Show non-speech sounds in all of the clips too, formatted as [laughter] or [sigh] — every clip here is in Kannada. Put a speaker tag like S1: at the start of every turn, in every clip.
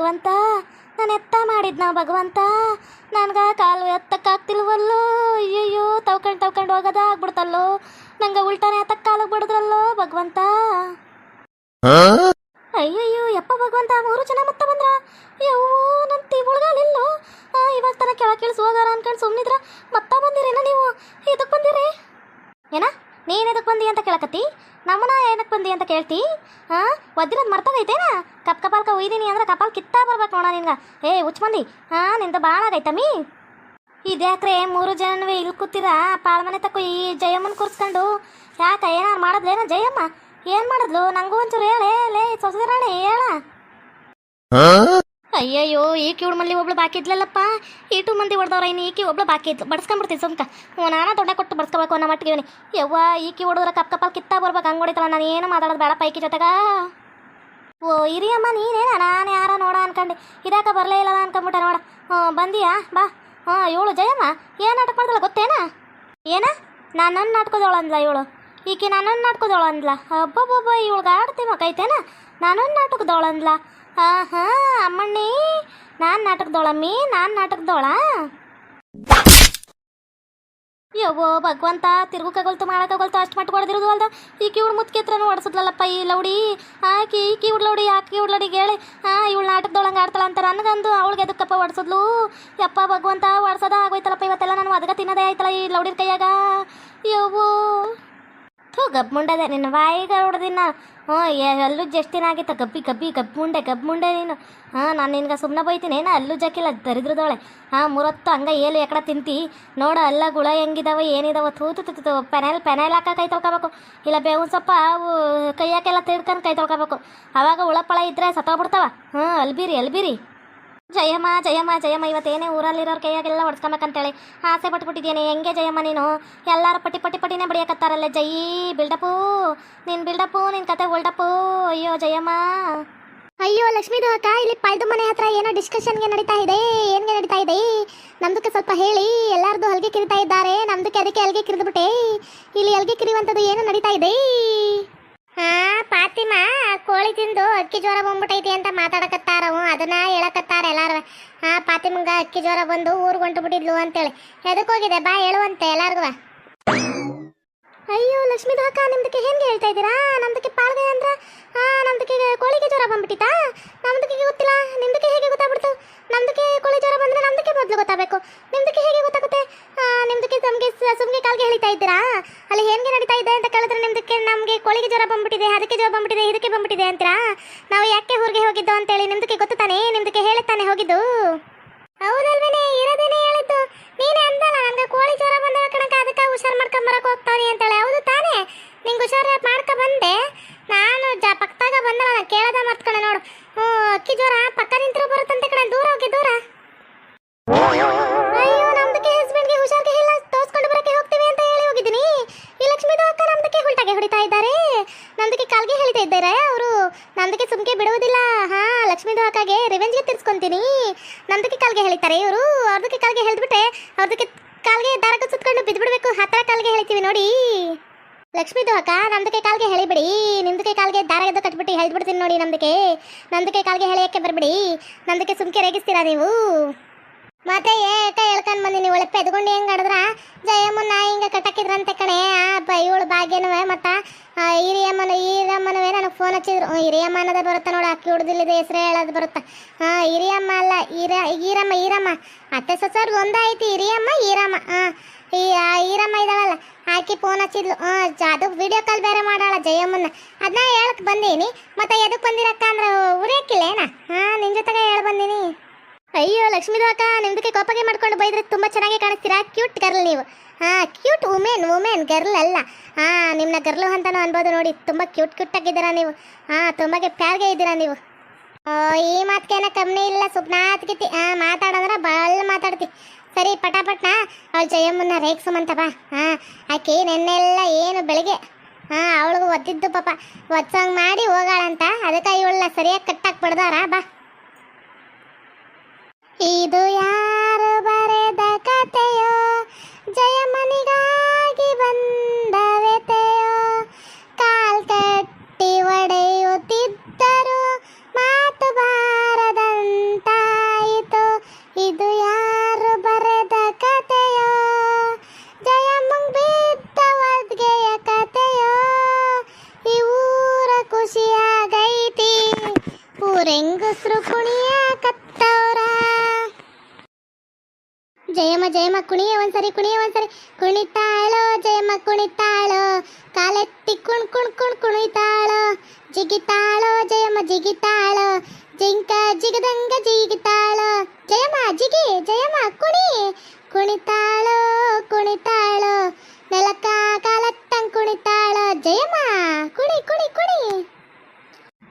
S1: ಭಗವಂತ? ನಾನು ಎತ್ತ ಮಾಡಿದ್ನ ಭಗವಂತ? ನನ್ಗೆ ಕಾಲು ಎತ್ತಕ್ಕಾಗ್ತಿಲ್ವಲ್ಲೋ? ಅಯ್ಯಯ್ಯೋ ತವ್ಕೊಂಡು ತವ್ಕೊಂಡು ಹೋಗೋದ ಆಗ್ಬಿಡ್ತಲ್ಲೋ? ನಂಗೆ ಉಲ್ಟಾನೆ ಎತ್ತಕ್ಕೆ ಕಾಲಿಗೆ ಬಿಡಿದ್ರಲ್ಲೋ ಭಗವಂತ? ಅಯ್ಯಯ್ಯೋ ಯಪ್ಪ ಭಗವಂತ ಮೂರು ಜನ ಮತ್ತೆ ಬಂದ್ರ? ಯವ್ವೋ ನನ್ನ ತೀ ಆ, ಇವಾಗ ತನ ಕೆಳಗೆ ಕೇಳಿಸ್ ಹೋಗಾರ ಅನ್ಕೊಂಡು ಸುಮ್ಮನಿದ್ರ ಮತ್ತ ಬಂದಿರೇನ ನೀವು? ಇದಕ್ಕೆ ಬಂದಿರಿ? ಏನ? ನೀನ್ ಎದಕ್ಕೆ ಬಂದಿ ಅಂತ ಕೇಳಕತ್ತಿ ನಮ್ಮನ ಏನಕ್ಕೆ ಬಂದಿ ಅಂತ ಕೇಳ್ತಿ ಹಾ ಒದ್ದಿರೋದು ಮರ್ತೋಗೈತೇನ ಕಪ್ ಕಪಾಲ್ಕ ಒಯ್ದೀನಿ ಅಂದ್ರೆ ಕಪಾಲ್ ಕಿತ್ತಾ ಬರ್ಬೇಕು ನೋಡ ನಿನ್ಗ ಏ ಹುಚ್ಚ ಮಂದಿ ಹಾ ನಿಂದ ಭಾಳ ಆಗೈತಮ್ಮಿ ಇದ್ಯಾಕ್ರೆ ಮೂರು ಜನವೇ ಇಲ್ಲಿ ಕೂತೀರಾ ಪಾಳ್ಮನೆ ತಕ್ಕ ಈ ಜಯಮ್ಮನ ಕೂರ್ಸ್ಕೊಂಡು ಯಾಕ ಏನಾರು ಮಾಡದ್ಲೇನ ಜಯಮ್ಮ ಏನ್ ಮಾಡಿದ್ಲು ನಂಗೂ ಒಂಚೂರು ಹೇಳೇ ಲೇ ಸೊಸರಾಣೆ ಹೇಳ ಅಯ್ಯಯ್ಯೋ ಈಕಿ ಇವಳು ಮಲ್ಲಿ ಒಬ್ಳು ಬಾಕಿ ಇದ್ಲಲ್ಲಪ್ಪ? ಈಟು ಮಂದಿ ಹೊಡೆದವ್ರ ಇನ್ನು ಈಕೆ ಒಬ್ಳು ಬಾಕಿ ಇದ್ಲು? ಬಡ್ಸ್ಕೊಂಡ್ಬಿಡ್ತೀನಿ ಸುಮ್ಕ. ನಾನಾ ದೊಡ್ಡ ಕೊಟ್ಟು ಬಡ್ಸ್ಕೋಬೇಕು ಅನ್ನೋ ಮಟ್ಟಿಗೆ ಇವನಿ ಯವ್ವ, ಈಕಿ ಹೊಡೆದ್ರ ಕಪ್ ಕಪ್ಪಲ್ ಕಿತ್ತಾ ಬರ್ಬೇಕು. ಹಂಗೆ ಹೊಡಿತಲ್ಲ ನಾನು ಏನು ಮಾತಾಡೋದು ಬೇಡ ಪೈಕಿ ಜೊತೆಗ. ಓ ಇರಿಯಮ್ಮ ನೀನೇನ? ನಾನು ಯಾರ ನೋಡ ಅನ್ಕೊಂಡೆ. ಇದಾಕ ಬರಲೇ ಇಲ್ಲ ಅನ್ಕೊಂಬಿಟ್ಟೆ ನೋಡ. ಹ್ಞೂ, ಬಂದಿಯಾ? ಬಾ. ಹಾಂ ಇವಳು ಜಯಮ್ಮ? ಏನು ನಾಟಕ ಮಾಡ್ದಲ್ಲ ಗೊತ್ತೇನ? ಏನ? ನನ್ನ ನಾಟ್ಕೋದವಳು ಅಂದ್ಲ ಇವಳು. ಈಕೆ ನಾನೊಂದು ನಾಟ್ಕೋದವಳು ಅಂದ್ಲ. ಅಬ್ಬಬ್ಬಬ್ಬ, ಇವಳಿಗೆ ಆಡ್ತೀವಿ ಮಕ್ಕೈತೇನ ನಾನು ನಾಟಕದವಳು ಅಂದ್ಲ. ಹಾಂ ಹಾಂ ಅಮ್ಮಣ್ಣಿ, ನಾನು ನಾಟಕದೊಳಮ್ಮಿ ನಾನು ನಾಟಕದೊಳ? ಯವ್ವೋ, ಭಗವಂತ ತಿರುಗಕ್ಕಾಗಲ್ತು ಮಾಡೋಕ್ಕಾಗಲ್ತು ಅಷ್ಟು ಮಟ್ಟ ಹೊಡೆದಿರೋದು ಅಲ್ದ? ಈ ಕಿವುಳು ಮುತ್ಕೆತ್ರನು ಹೊಡೆಸಿದ್ಲಲ್ಲಪ್ಪ ಈ ಲೌಡಿ? ಆಕಿ, ಈ ಇವಳು ಲೌಡಿ, ಆಕಿ ಇವಳು ಲೌಡಿ ಹೇಳಿ ಹಾಂ ಇವಳು ನಾಟಕದೊಳಗೆ ಆಡ್ತಾಳ ಅಂತ ನನಗಂದು ಅವಳಿಗೆ ಎದಕ್ಕಪ್ಪ ಹೊಡೆಸಿದ್ಲು ಯಪ್ಪ, ಭಗವಂತ ಹೊಡ್ಸದ ಆಗೋಯ್ತಲ್ಲಪ್ಪ ಇವತ್ತೆಲ್ಲ, ನಾನು ಅದಕ್ಕೆ ತಿನ್ನೋದೇ ಆಯ್ತಲ್ಲ ಈ ಲೌಡಿನ ಕೈಯಾಗ? ಯವ್ವೋ! ಥೂ ಗಬ್ ಮುಂಡದೆ ನಿನ್ನ ಬಾಯಿಗೆ ಹೊಡೆದಿನ ಹ್ಞೂ ಅಲ್ಲೂ ಜಸ್ಟಿನ ಆಗಿತ್ತ ಗಬ್ಬಿ ಗಬ್ಬಿ ಗಬ್ ಮುಂಡೆ ಗಬ್ ಮುಂಡೆ ನೀನು. ಹಾಂ ನಾನು ನಿನ್ಗೆ ಸುಮ್ಮನೆ ಬೈತೀನಿ. ಏನೋ, ಅಲ್ಲೂ ಜಕ್ಕಿಲ್ಲ ದರಿದ್ರದೊಳೆ ಹಾಂ, ಮೂರತ್ತು ಹಂಗೆ ಏಲು ಎಕಡೆ ತಿಂತಿ. ನೋಡ, ಅಲ್ಲ ಗುಳ ಹೆಂಗಿದಾವ, ಏನಿದಾವ? ತೂತು ತು ಪೆನೈಲ್, ಪೆನಲ್ ಹಾಕ ಕೈ ತೊಳ್ಕೊಬೇಕು. ಇಲ್ಲ ಬೇವು ಸೊಪ್ಪ ಅವು ಕೈಯಾಕೆಲ್ಲ ತಿಳ್ಕೊಂಡು ಕೈ ತೊಳ್ಕೊಬೇಕು. ಅವಾಗ ಉಳಪಳ ಇದ್ರೆ ಸತ್ತೋಗ್ಬಿಡ್ತಾವ. ಹಾಂ ಅಲ್ಬಿರಿ ಅಲ್ಬಿರಿ. ಜಯಮ್ಮ ಜಯಮ್ಮ ಜಯಮ್ಮ ಇವತ್ತೇನೇ ಊರಲ್ಲಿರೋ ಕೈಯಾಗೆಲ್ಲ ಹೊಡ್ಸ್ಕೊಬೇಕಂತೇಳಿ ಆಸೆ ಪಟ್ಬಿಟ್ಟಿದ್ದೀನಿ. ಹೆಂಗೆ ಜಯಮ್ಮ ನೀನು? ಎಲ್ಲರೂ ಪಟ್ಟಿ ಪಟ್ಟಿ ಪಟ್ಟಿನೇ ಬಡಿಯಕತ್ತಾರಲ್ಲ. ಜೈ, ಬಿಲ್ಡಪ್ಪು, ನೀನು ಬಿಲ್ಡಪ್ಪು ನಿನ್ನ ಕತೆ ಹೊಲ್ಡಪ್ಪು ಅಯ್ಯೋ, ಜಯಮ್ಮ.
S2: ಅಯ್ಯೋ ಲಕ್ಷ್ಮೀದು ಅಕ್ಕ ಇಲ್ಲಿ ಪೈದು ಮನೆ ಹತ್ರ ಏನೋ ಡಿಸ್ಕಷನ್ಗೆ ನಡೀತಾ ಇದೆ. ಏನ್ಗೆ ನಡೀತಾ ಇದೆ? ನಮ್ದಕ್ಕೆ ಸ್ವಲ್ಪ ಹೇಳಿ. ಎಲ್ಲಾರ್ದು ಹಲ್ಗೆ ಕಿರಿತಾ ಇದ್ದಾರೆ. ನಮ್ದಕ್ಕೆ ಅದಕ್ಕೆ ಹಲ್ಗೆ ಕಿರಿದ್ಬಿಟ್ಟೆ. ಇಲ್ಲಿ ಹಲ್ಗೆ ಕಿರಿವಂಥದ್ದು ಏನು ನಡೀತಾ ಇದೆ? ಹಾ ಪಾತಿಮಾ, ಕೋಳಿ ತಿಂದು ಅಕ್ಕಿ ಜ್ವರ ಬಂದ್ಬಿಟ್ಟೈತಿ ಅಂತ ಮಾತಾಡಕತ್ತಾರವು ಅದನ್ನ ಹೇಳಕತ್ತಾರ ಎಲ್ಲಾರು. ಹಾ ಪಾತಿಮಂಗ ಅಕ್ಕಿ ಜ್ವರ ಬಂದು ಊರು ಹೊಂಟು ಬಿಟ್ಟಿದ್ಲು ಅಂತೇಳಿ. ಎದಕ್ ಹೋಗಿದೆ? ಬಾ ಹೇಳುವಂತೆ ಎಲ್ಲಾರ್ಗು ಅಯ್ಯೋ, ಲಕ್ಷ್ಮೀ ಅಕ್ಕ ನಿಮ್ದಕ್ಕೆ ಹೆಂಗೆ ಹೇಳ್ತಾ ಇದ್ದೀರಾ? ನಮ್ದಕ್ಕೆ ಪಾಳ್ಗೆ ಅಂದ್ರ ಹಾ ನಮ್ದಕ್ಕೆ ಕೋಳಿಗೆ ಜ್ವರ ಬಂದ್ಬಿಟ್ಟಿತಾ? ನಮ್ದಕ್ಕೆ ಗೊತ್ತಿಲ್ಲ. ನಿಮ್ದಕ್ಕೆ ಹೇಗೆ ಗೊತ್ತಾಗ್ಬಿಡ್ತು? ನಮ್ದಕ್ಕೆ ಕೋಳಿ ಜ್ವರ ಬಂದ್ರೆ ನಮ್ದಕ್ಕೆ ಮೊದ್ಲು ಗೊತ್ತಾಗಬೇಕು. ನಿಮ್ದಕ್ಕೆ ಹೇಗೆ ಗೊತ್ತಾಗುತ್ತೆ? ನಿಮ್ದಕ್ಕೆ ಸುಮ್ಗೆ ಸುಮ್ಗೆ ಕಾಲ್ಗೆ ಹೇಳ್ತಾ ಇದ್ದೀರಾ? ಅಲ್ಲಿ ಹೆಂಗೆ ನಡೀತಾ ಇದೆ ಅಂತ ಕೇಳಿದ್ರೆ ನಿಮ್ದಕ್ಕೆ ನಮಗೆ ಕೋಳಿಗೆ ಜ್ವರ ಬಂದ್ಬಿಟ್ಟಿದೆ, ಅದಕ್ಕೆ ಜ್ವರ ಬಂದ್ಬಿಟ್ಟಿದೆ, ಇದಕ್ಕೆ ಬಂದ್ಬಿಟ್ಟಿದೆ ಅಂತ ನಾವು ಯಾಕೆ ಊರಿಗೆ ಹೋಗಿದ್ದು ಅಂತೇಳಿ ನಿಮ್ದಕ್ಕೆ ಗೊತ್ತು ತಾನೇ ನಿಮ್ದಕ್ಕೆ ಹೇಳುತ್ತಾನೆ ತಾನೇ ಹೋಗಿದ್ದು? ಹೌದಲ್ವೇನೆ, ಇರೋದೇನೆ ಹೇಳಿದ್ದು. ನೀನೇ ಅಂದಲ್ಲ ನನಗೆ ಕೋಳಿ ಜ್ವರ ಬಂದ ಕಣಕ ಅದಕ್ಕೆ ಹುಷಾರ್ ಮಾಡ್ಕೊಂಡ್ ಬರಕ್ ಹೋಗ್ತಾನೆ ಅಂತೇಳಿ. ಹೌದು ತಾನೇ, ನಿಂಗೆ ಹುಷಾರ್ ಮಾಡ್ಕೊ ಬಂದೆ. ನಾನು ಜ, ಪಕ್ಕದಾಗ ಬಂದಲ್ಲ, ನಾನು ಕೇಳದ ಮರ್ತ್ಕೊಂಡೆ ನೋಡು. ಹ್ಞೂ, ಅಕ್ಕಿ ಜ್ವರ ಪಕ್ಕ ನಿಂತರೂ ಬರುತ್ತಂತೆ ಕಣ, ದೂರ ಹೋಗಿ, ದೂರ. ಅಯ್ಯೋ, ನಮ್ದಕ್ಕೆ ಹಸ್ಬೆಂಡ್ಗೆ ಹುಷಾರ್ಗೆ ಇಲ್ಲ, ತೋರ್ಸ್ಕೊಂಡು ಬರಕ್ಕೆ ಹೋಗ್ತೀವಿ ಅಂತ ಹೇಳಿ ಹೋಗಿದ್ದೀನಿ. ಈ ಲಕ್ಷ್ಮೀದು ಅಕ್ಕ ನಮ್ದಕ್ಕೆ ಉಲ್ಟಾಗೆ ಹೊಡಿತಾ ಇದ್ದಾರೆ ನಮ್ದಕ್ಕೆ ಕಾಲ್ಗೆ ಹೇಳ್ತಾ ಇದ್ದಾರೆ? ಅವರು ನಂದಕ್ಕೆ ಸುಮ್ಕೆ ಬಿಡುವುದಿಲ್ಲ. ಹಾ, ಲಕ್ಷ್ಮೀ ಅಕ್ಕಗೆ ರಿವೆಂಜ್ಗೆ ತಿರ್ಸ್ಕೊಂತೀನಿ. ನಂದಕ್ಕೆ ಕಾಲ್ಗೆ ಹೇಳ್ತಾರೆ ಇವರು. ಅವ್ರದಕ್ಕೆ ಕಾಲ್ಗೆ ಹೇಳಿದ್ಬಿಟ್ರೆ ಅವ್ರದಕ್ಕೆ ಕಾಲ್ಗೆ ದಾರಕ್ಕೆ ಸುತ್ಕೊಂಡು ಬಿದ್ಬಿಡ್ಬೇಕು. ಹತ್ತಿರ ಕಾಲ್ಗೆ ಹೇಳ್ತೀವಿ ನೋಡಿ. ಲಕ್ಷ್ಮೀ ಅಕ್ಕ ನಂದಕ್ಕೆ ಕಾಲ್ಗೆ ಹೇಳಿಬಿಡಿ. ನಿಮ್ದಕ್ಕೆ ಕಾಲ್ಗೆ ದಾರಗದ ಕಟ್ಬಿಟ್ಟು ಹೇಳ್ಬಿಡ್ತೀನಿ ನೋಡಿ ನಂದಕ್ಕೆ. ನಂದಕ್ಕೆ ಕಾಲ್ಗೆ ಹೇಳಕ್ಕೆ ಬರಬೇಡಿ. ನಂದಕ್ಕೆ ಸುಮ್ಕೆ ರೇಗಿಸ್ತೀರಾ ನೀವು? ಮತ್ತೆ ಏಟ ಹೇಳ್ಕೊಂಡ್ ಬಂದಿನಿ ಒಳಪ್ಪೆ ಎದ್ಕೊಂಡು ಹೆಂಗ್ ಆಡಿದ್ರ? ಜಯಮ್ಮನ್ನ ಹಿಂಗೆ ಕಟ್ಟಾಕಿದ್ರಂತೆ ಕಣೆ. ಆ ಇವಳು ಭಾಗ್ಯನವೇ, ಮತ್ತ ಹಿರಿಯಮ್ಮನ ಹಿರಿಯಮ್ಮನವೇ ನನಗೆ ಫೋನ್ ಹಚ್ಚಿದ್ರು. ಹಿರಿಯಮ್ಮ ಅನ್ನೋದೇ ಬರುತ್ತೆ ನೋಡು, ಅಕ್ಕಿ ಹುಡ್ದಿಲ್ಲಿದೆ ಹೆಸರು ಹೇಳೋದು ಬರುತ್ತೆ. ಹಾಂ, ಹಿರಿಯಮ್ಮ ಅಲ್ಲ ಈರ ಈರಮ್ಮ ಈರಮ್ಮ. ಅತ್ತೆ ಸೊಸರ್ ಒಂದೈತಿ ಹಿರಿಯಮ್ಮ, ಈರಮ್ಮ. ಹಾ, ಈ ಈರಮ್ಮ ಇದಾವಲ್ಲ ಆಕಿ ಫೋನ್ ಹಚ್ಚಿದ್ಲು. ಹಾಂ ಅದು ವಿಡಿಯೋ ಕಾಲ್ ಬೇರೆ ಮಾಡಾಳ ಜಯಮ್ಮನ ಅದನ್ನ ಹೇಳಕ್ ಬಂದೀನಿ. ಮತ್ತೆ ಎದಕ್ ಬಂದಿರಕ್ಕ ಅಂದ್ರೆ ಉರಿಯಕ್ಕಿಲ್ಲೇನ ಹಾ, ನಿನ್ ಜೊತೆಗೆ ಹೇಳ ಬಂದೀನಿ. ಅಯ್ಯೋ ಲಕ್ಷ್ಮೀದು ಅಕ್ಕ ನಿಮ್ದಕ್ಕೆ ಕೋಪಗೆ ಮಾಡ್ಕೊಂಡು ಬೈದ್ರೆ ತುಂಬ ಚೆನ್ನಾಗಿ ಕಾಣಿಸ್ತೀರಾ? ಕ್ಯೂಟ್ ಗರ್ಲ್ ನೀವು. ಹಾಂ ಕ್ಯೂಟ್ ವುಮೆನ್ ವುಮೆನ್ ಗರ್ಲ್ ಅಲ್ಲ. ಹಾಂ ನಿಮ್ಮನ್ನ ಗರ್ಲು ಅಂತಾನು ಅನ್ಬೋದು ನೋಡಿ. ತುಂಬ ಕ್ಯೂಟ್ ಕ್ಯೂಟ್ ಆಗಿದ್ದೀರಾ ನೀವು. ಹಾಂ, ತುಂಬಾಗೆ ಪ್ಯಾರ್ಗೆ ಇದ್ದೀರಾ ನೀವು. ಓ, ಈ ಮಾತ್ಕೇನ ಕಮ್ಮಿ ಇಲ್ಲ ಸುಪ್ನಾತ್ಗಿತಿ ಹಾಂ ಮಾತಾಡೋದ್ರೆ ಭಾಳ ಮಾತಾಡ್ತಿ. ಸರಿ, ಪಟಾಪಟ್ನ ಅವಳು ಜಯಮ್ಮನ್ನ ರೇಗ್ಸುಮಂತ ಬಾ. ಹಾ, ಆಕೆ ನೆನ್ನೆಲ್ಲ ಏನು ಬೆಳಿಗ್ಗೆ, ಹಾಂ, ಅವಳಿಗೂ ಒದ್ದಿದ್ದು ಪಾಪ. ಒದ್ಸಂಗ್ ಮಾಡಿ ಹೋಗಾಳಂತ. ಅದಕ್ಕೆ ಇವಳನ್ನ ಸರಿಯಾಗಿ ಕಟ್ಟಾಕ್ ಬಿಡ್ದಾರ ಬಾ. ಇದು ಒಂದ್ಸರಿ ಕುಣಿಯ ಒಂದ್ಸರಿ ಕುಣಿತಾಳೋ ಜಯಮ್ಮ ಕುಣಿತಾಳೋ ಕಾಲೆತ್ತಿ ಕುಣ್ ಕುಣ್ ಕುಣ್ ಕುಣಿತಾಳೋ ಜಿಗಿತಾಳೋ ಜಯಮ್ಮ ಜಿಗಿತಾಳೋ ಜಿಂಕ ಜಿಗದಂಗ ಜಿಗಿತಾಳೋ ಜಯಮ್ಮ ಜಿಗಿ ಜಯಮ್ಮ ಕುಣಿ ಕುಣಿತಾಳೋ ಕುಣಿತಾಳೋ ನೆಲಕ್ಕ ಕಾಲತ್ತಂಗ್ ಕುಣಿತಾಳೋ ಜಯಮ್ಮ ಕುಣಿ ಕುಣಿ ಕುಣಿ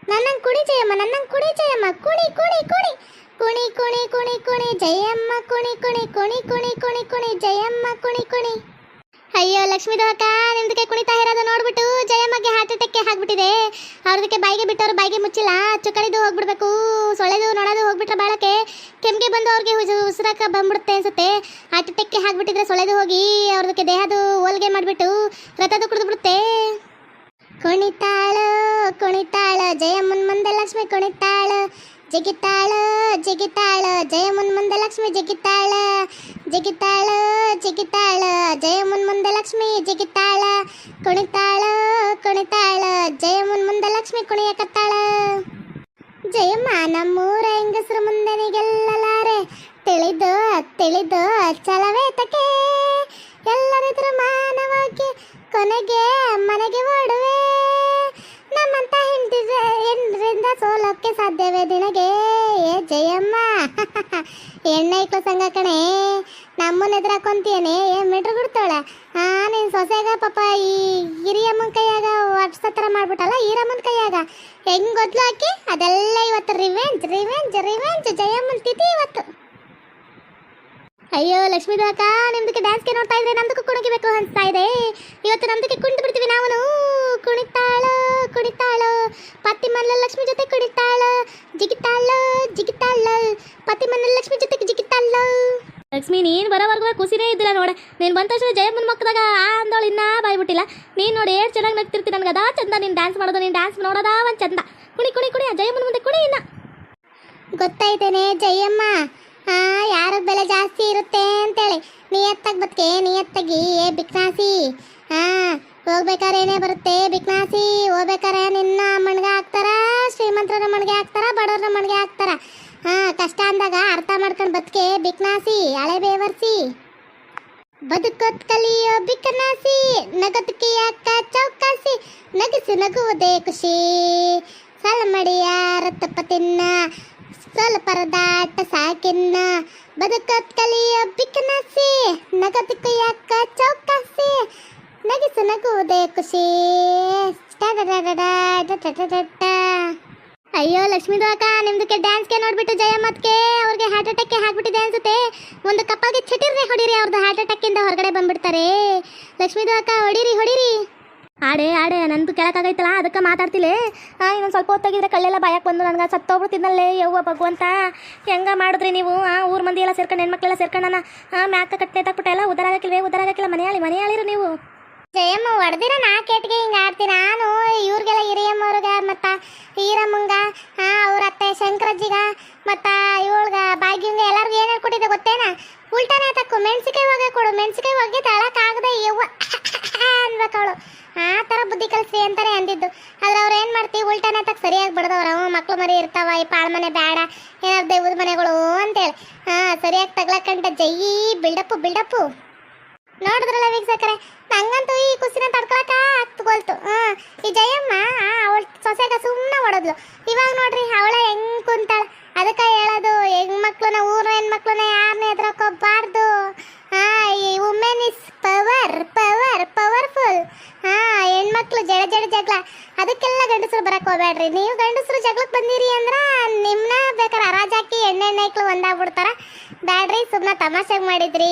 S2: ನನ್ನಂಗ್ ಕುಣಿ ಜಯಮ್ಮ ನನ್ನಂಗ್ ಕುಣಿ ಜಯಮ್ಮ ಕುಣಿ ಕುಣಿ ಕುಣಿ ಕುಣಿ ಕುಣಿ ಕುಣಿ ಕುಣಿ, ಜಯಮ್ಮ, ಕುಣಿ ಕುಣಿ ಕುಣಿ ಕುಣಿ ಕುಣಿ ಕುಣಿ, ಜಯಮ್ಮ, ಕುಣಿ ಕುಣಿ. ಅಯ್ಯೋ, ಲಕ್ಷ್ಮೀ ಅಕ್ಕ ನಿಮ್ದಕ್ಕೆ ಕುಣಿತಾ ಇರೋದು ನೋಡ್ಬಿಟ್ಟು ಜಯಮ್ಮಗೆ ಹಾರ್ಟ್ ಅಟ್ಯಾಕ್ಗೆ ಹಾಕ್ಬಿಟ್ಟಿದೆ ಅವ್ರದಕ್ಕೆ ಬಾಯಿಗೆ ಬಿಟ್ಟವ್ರು ಬಾಯಿಗೆ ಮುಚ್ಚಿಲ್ಲ, ಚುಕ್ಕಳಿದು ಹೋಗ್ಬಿಡ್ಬೇಕು ಸೊಳೆದು ನೋಡೋದು ಹೋಗ್ಬಿಟ್ರೆ ಬಾಳಕ್ಕೆ ಕೆಮ್ಗೆ ಬಂದು ಅವ್ರಿಗೆ ಹುಜು ಉಸಿರಾಕ ಬಂದ್ಬಿಡುತ್ತೆ ಅನ್ಸುತ್ತೆ. ಹಾರ್ಟ್ ಅಟ್ಯಾಕ್ಗೆ ಹಾಕ್ಬಿಟ್ಟಿದ್ರೆ ಸೊಳೆದು ಹೋಗಿ ಅವ್ರದಕ್ಕೆ ದೇಹದು ಹೋಲ್ಗೆ ಮಾಡಿಬಿಟ್ಟು ರಥದ ಕುಡಿದ್ಬಿಡುತ್ತೆ. ಕುಣಿತಾಳು ಕುಣಿತಾಳು, ಜಯಮ್ಮನ್ ಮುಂದೆ ಲಕ್ಷ್ಮಿ ಕುಣಿತಾಳು. ಜಿಗಿತಾಳು, ಜಗಿತಾಳ ಜಯಮ್ಮನ್ ಮುನ್ಮುಂದ ಲಕ್ಷ್ಮಿ ಜಗಿತಾಳ. ಜಗಿತಾಳ ಜಗಿತಾಳ ಜಯಮ್ಮನ್ ಮುನ್ಮುಂದ ಲಕ್ಷ್ಮಿ ಜಗಿತಾಳ. ಕುಣಿತಾಳ ಕುಣಿತಾಳ ಜಯಮ್ಮನ್ ಮುನ್ಮುಂದ ಲಕ್ಷ್ಮಿ ಕುಣಿಯಕತ್ತಾಳ. ಜಯಮ್ಮ ನಮ್ಮೂರ ಹೆಂಗಸರು ಮುಂದನಿಗೆಲ್ಲಾರೆ ತಿಳಿದು ತಿಳಿದು ಚಲವೇತಕೆ. ಎಲ್ಲರಿದ್ರು ಮಾನವಾಗಿ ಕೊನೆಗೆ ಮನೆಗೆ ಓಡುವೆ. ಸೋಲೋಕ್ಕೆ ಸಾಧ್ಯವೇ ದಿನಗೆ ಏ ಜಯಮ್ಮ. [laughs] ಎಣ್ಣೈಕ್ಳು ಸಂಘ ಕಣೆ. ನಮ್ಮನ್ನ ಎದುರಾಕೊಂತೀಯನೆ. ಏ ಮಿಟ್ರು ಬಿಡ್ತಾಳೆ ಹಾ ನಿನ್ ಸೊಸೆಗ ಪಾಪ ಈ ಹಿರಿಯಮ್ಮನ ಕೈಯಾಗ ತರ ಮಾಡ್ಬಿಟ್ಟಲ್ಲ, ಈರಮ್ಮನ ಕೈಯಾಗ? ಹೆಂಗ್ ಗೊದ್ಲು ಹಾಕಿ ಅದೆಲ್ಲ ಇವತ್ತು ರಿವೆಂಜ್ ರಿವೆಂಜ್ ರಿವೆಂಜ್ ಜಯಮ್ಮನ್ ತಿಥಿ ಇವತ್ತು. ಅಯ್ಯೋ ಲಕ್ಷ್ಮೀ ಅಕ್ಕ ನಿಮ್ದಕ್ಕೆ ಡ್ಯಾನ್ಸ್ಗೆ ನೋಡ್ತಾ ಇದ್ರೆ ನಮ್ದಕ್ಕೂ ಕುಣಿಬೇಕು ಅನ್ಸ್ತಾ ಇದೆ. ಇವತ್ತು ನಮ್ದಕ್ಕೆ ಕುಣಿದು ಬಿಡ್ತೀವಿ ನಾವು ಕುಣಿತಾಳು. ಕುಣಿತಾಳು ಪತಿ ಮಲ್ಲ ಲಕ್ಷ್ಮಿ ಜೊತೆ ಕುಣಿತಾಳು ಜಿಗಿತಾಳು? ಜಿಗಿತಾಳು? ಪತಿ ಲಕ್ಷ್ಮಿ ಜೊತೆ ಜಿಗಿತಾಳು?
S1: ಲಕ್ಷ್ಮಿ ನೀನು ಬರೋವರೆಗೂ ಖುಷಿನೇ ಇದ್ದಿಲ್ಲ ನೋಡೆ. ನೀನು ಬಂದ ತಕ್ಷಣ ಜಯಮ್ಮನ ಮಕ್ಕದಾಗ ಆ ಅಂದವಳು ಇನ್ನೂ ಬಾಯ್ಬಿಟ್ಟಿಲ್ಲ. ನೀನು ನೋಡಿ ಎಷ್ಟು ಚೆನ್ನಾಗಿ ನಗ್ತಿರ್ತೀನಿ ನನಗೆ. ಅದಾ ಚಂದ ನೀನು ಡ್ಯಾನ್ಸ್ ಮಾಡೋದು ನೀನು ಡ್ಯಾನ್ಸ್ ನೋಡೋದಾ ಒಂದು ಚಂದ. ಕುಣಿ ಕುಣಿ ಕುಣಿ ಜಯಮ್ಮನ ಮುಂದೆ ಕುಣಿ ಇನ್ನ.
S2: ಗೊತ್ತಾಯ್ತೇನೆ ಜಯಮ್ಮ. ಯಾರ ಬೆಲೆ ಜಾಸ್ತಿ ಇರುತ್ತೆ ಅಂತೇಳಿ. ನಿಯತ್ತಾಗಿ ಬದುಕೆ ನಿಯತ್ತಾಗಿ ಏ ಬಿಕ್ನಾಸಿ ಹಾ ಹೋಗ್ಬೇಕಾದ್ರೆ ಏನೇ ಬರುತ್ತೆ? ಬಿಕ್ನಾಸಿ ಹೋಗ್ಬೇಕಾರೆ ನಿನ್ನ ಮಣ್ಗೆ ಹಾಕ್ತಾರ ಶ್ರೀಮಂತರ ಮಣ್ಗೆ ಹಾಕ್ತಾರ ಬಡವ್ರ ಮಣ್ಗೆ ಹಾಕ್ತಾರ. ಹಾ, ಕಷ್ಟ ಅಂದಾಗ ಅರ್ಥ ಮಾಡ್ಕೊಂಡು ಬದುಕೆ ಬಿಕ್ನಾಸಿ ಹಳೆ ಬೇವರ್ಸಿ. ಬದುಕೋತ್ ಕಲಿಯೋ ಬಿಕನಾಸಿ ನಗದಕ್ಕೆ ಯಾಕ ಚೌಕಾಸಿ. ನಗಸು ನಗುವುದೇ ಖುಷಿ. ಸಲಮಡಿಯ ರತ್ತಪ್ಪ ತಿನ್ನ, ಸೋಲ ಪರದಾಟ ಸಾಕಿನ್ನ. ಬದುಕೋತ್ ಕಲಿಯೋ ಬಿಕನಾಸಿ ನಗದಕ್ಕೆ ಯಾಕ ಚೌಕ ನಗುವುದೇ ಖುಷಿ. ಅಯ್ಯೋ ಲಕ್ಷ್ಮೀ ದೋಕ ನಿಮ್ದಕ್ಕೆ ಡ್ಯಾನ್ಸ್ಗೆ ನೋಡ್ಬಿಟ್ಟು ಜಯ ಮತ್ತೆ ಅವ್ರಿಗೆ ಹಾರ್ಟ್ ಅಟ್ಯಾಕ್ ಹಾಕ್ಬಿಟ್ಟಿದೆ ಅನ್ಸುತ್ತೆ ಒಂದು ಕಪ್ಪಗೆ ಚಟಿರ್ರೆ ಹೊಡಿರಿ ಅವ್ರದ್ದು ಹಾರ್ಟ್ ಅಟ್ಯಾಕ್ ಇಂದ ಹೊರಗಡೆ ಬಂದ್ಬಿಡ್ತಾರೆ. ಲಕ್ಷ್ಮೀ ದೋಕ ಹೊಡಿರಿ ಹೊಡಿರಿ.
S1: ಆಡೆ ಆಡೆ, ನಂದು ಕೇಳಕ್ಕಾಗೈತಲ್ಲ, ಅದಕ್ಕೆ ಮಾತಾಡ್ತಿಲ್ಲೇ ಹಾಂ ಇನ್ನೊಂದು ಸ್ವಲ್ಪ ಹೊತ್ತಾಗಿದ್ರೆ ಕಳ್ಳೆಲ್ಲ ಬಾಯಕ್ಕೆ ಬಂದು ನನಗೆ ಸತ್ತೋಗ್ಬಿಡ್ತಿದ್ನಲ್ಲೇ, ಯವ್ವ ಭಗವಂತ. ಹೆಂಗೆ ಮಾಡಿದ್ರಿ ನೀವು? ಊರ ಮಂದಿ ಎಲ್ಲ ಸೇರ್ಕೊಂಡು ಹೆಣ್ಮಕ್ಳೆಲ್ಲ ಸೇರ್ಕೊಂಡನ ಹಾಂ ಮ್ಯಾಕ ಕಟ್ಟೆ ತಕ್ಬಿಟ್ಟೆಲ್ಲ ಉದಾರಾಗಕ್ಕಿಲ್ವೇ, ಉದಾರಾಗಕ್ಕಿಲ್ಲ, ಮನೆಯಾಳಿ, ಮನೆಯಾಳಿರು ನೀವು.
S2: ಜಯಮ್ಮ ಹೊಡೆದಿರ ನಾ ಕೆಟ್ಟಿಗೆ ಹಿಂಗ ಆಡ್ತೀನಿ ನಾನು ಇವ್ರಿಗೆಲ್ಲ ಹಿರಿಯಮ್ಮವ್ರಿಗ ಮತ್ತ ಈರಮ್ಮಂಗ ಹಾ ಅವ್ರ ಅತ್ತೆ ಶಂಕರಜ್ಜಿಗ ಮತ್ತ ಇವಳ್ಗ ಭಾಗ್ಯಂಗ ಎಲ್ಲರಿಗೂ ಏನ್ ಹೇಳ್ಕೊಟ್ಟಿದ್ದೆ ಗೊತ್ತೇನ? ಉಲ್ಟಾನೆ ತಕ್ಕು ಮೆಣಸಿಕಾಯಿ ಹೋಗಿ ಕೊಡು ಮೆಣಸಿಕಾಯಿ ಹೋಗಿ ತಳಕಾಗದೆ ಯವ್ವ [laughs] ಅನ್ಬೇಕು ಅವಳು. ಆ ಥರ ಬುದ್ಧಿ ಕಲ್ಸಿ ಅಂತಾನೆ ಅಂದಿದ್ದು. ಆದ್ರೆ ಅವ್ರು ಏನು ಮಾಡ್ತೀವಿ ಉಲ್ಟಾನೆ ತಕ್ಕ ಸರಿಯಾಗಿ ಬಿಡ್ದವ್ರು. ಅವ ಮಕ್ಳು ಮರಿ ಇರ್ತಾವ, ಈ ಪಾಳ್ ಮನೆ ಬೇಡ ಏನಾದ್ರು ದೇವ್ರ ಮನೆಗಳು ಅಂತೇಳಿ ಹಾ, ಸರಿಯಾಗಿ ತಗ್ಲಕ್ಕಂಟ ಜೈ, ಬಿಲ್ಡಪ್ಪು ಬಿಲ್ಡಪ್ಪು. ನೋಡಿದ್ರಲ್ಲ ವೀಕ್ಷಕರೇ? ನಂಗಂತೂ ಈ ಕುಸಿನ ತಡ್ಕೊಳಕ ಹತ್ಕೊಳ್ತು ಹ್ಮ್ ಈ ಜಯಮ್ಮ ಅವಳ ಸೊಸೆಗ ಸುಮ್ಮನೆ ಹೊಡದ್ಲು ಇವಾಗ ನೋಡ್ರಿ, ಅವಳ ಹೆಂಗ್ ಕುಂತಾಳ. ಅದಕ್ಕೆ ಹೇಳೋದು, ಹೆಣ್ಮಕ್ಳನ್ನ, ಊರು ಹೆಣ್ಮಕ್ಳನ್ನ ಯಾರನ್ನ ಎದುರಕೋಬಾರ್ದು. ಹಾ, ಈ women is power power powerful ಹಾ, ಹೆಣ್ಮಕ್ಳು ಜಡ ಜಡ ಜಗಳ. ಅದಕ್ಕೆಲ್ಲ ಗಂಡಸರು ಬರಕ್ ಹೋಗ್ಬೇಡ್ರಿ. ನೀವು ಗಂಡಸರು ಜಗಳಕ್ಕೆ ಬಂದಿರಿ ಅಂದ್ರ ನಿಮ್ನ ಬೇಕಾರೆ ಹರಾಜಾಕಿ ಎಣ್ಣೆ ಎಣ್ಣೆಕ್ಳು ಒಂದಾಗ್ಬಿಡ್ತಾರ. ಬ್ಯಾಡ್ರಿ ಸುಮ್ಮನೆ ತಮಾಷೆಗೆ ಮಾಡಿದ್ರಿ.